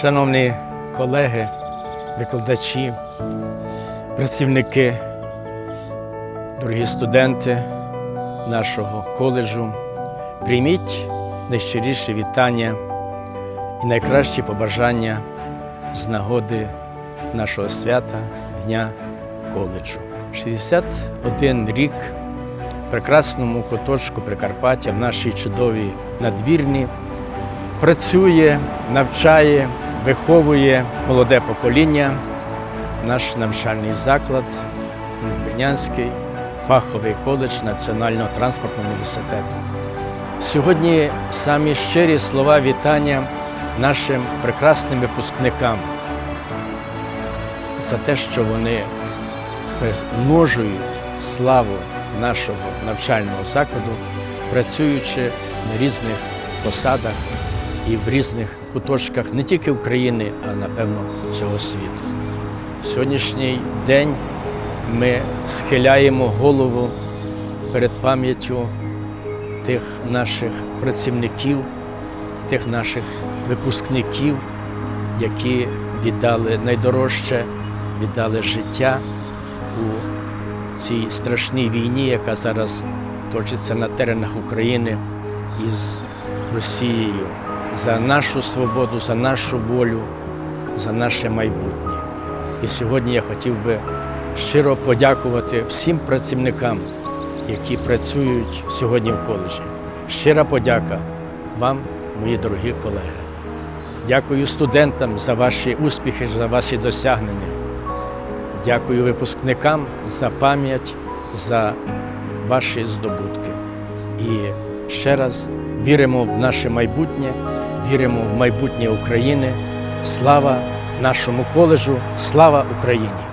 Шановні колеги, викладачі, працівники, дорогі студенти нашого коледжу, прийміть найщиріше вітання і найкращі побажання з нагоди нашого свята Дня коледжу. 61 рік в прекрасному куточку Прикарпаття в нашій чудовій надвірні працює, навчає, виховує молоде покоління, наш навчальний заклад, Надвірнянський фаховий коледж Національного транспортного університету. Сьогодні самі щирі слова вітання нашим прекрасним випускникам за те, що вони примножують славу нашого навчального закладу, працюючи на різних посадах і в різних куточках не тільки України, а напевно всього світу. Сьогоднішній день ми схиляємо голову перед пам'яттю тих наших працівників, тих наших випускників, які віддали найдорожче, віддали життя у цій страшній війні, яка зараз точиться на теренах України із Росією за нашу свободу, за нашу волю, за наше майбутнє. І сьогодні я хотів би щиро подякувати всім працівникам, які працюють сьогодні в коледжі. Щира подяка вам, мої дорогі колеги. Дякую студентам за ваші успіхи, за ваші досягнення. Дякую випускникам за пам'ять, за ваші здобутки. І ще раз віримо в наше майбутнє, віримо в майбутнє України. Слава нашому коледжу, слава Україні!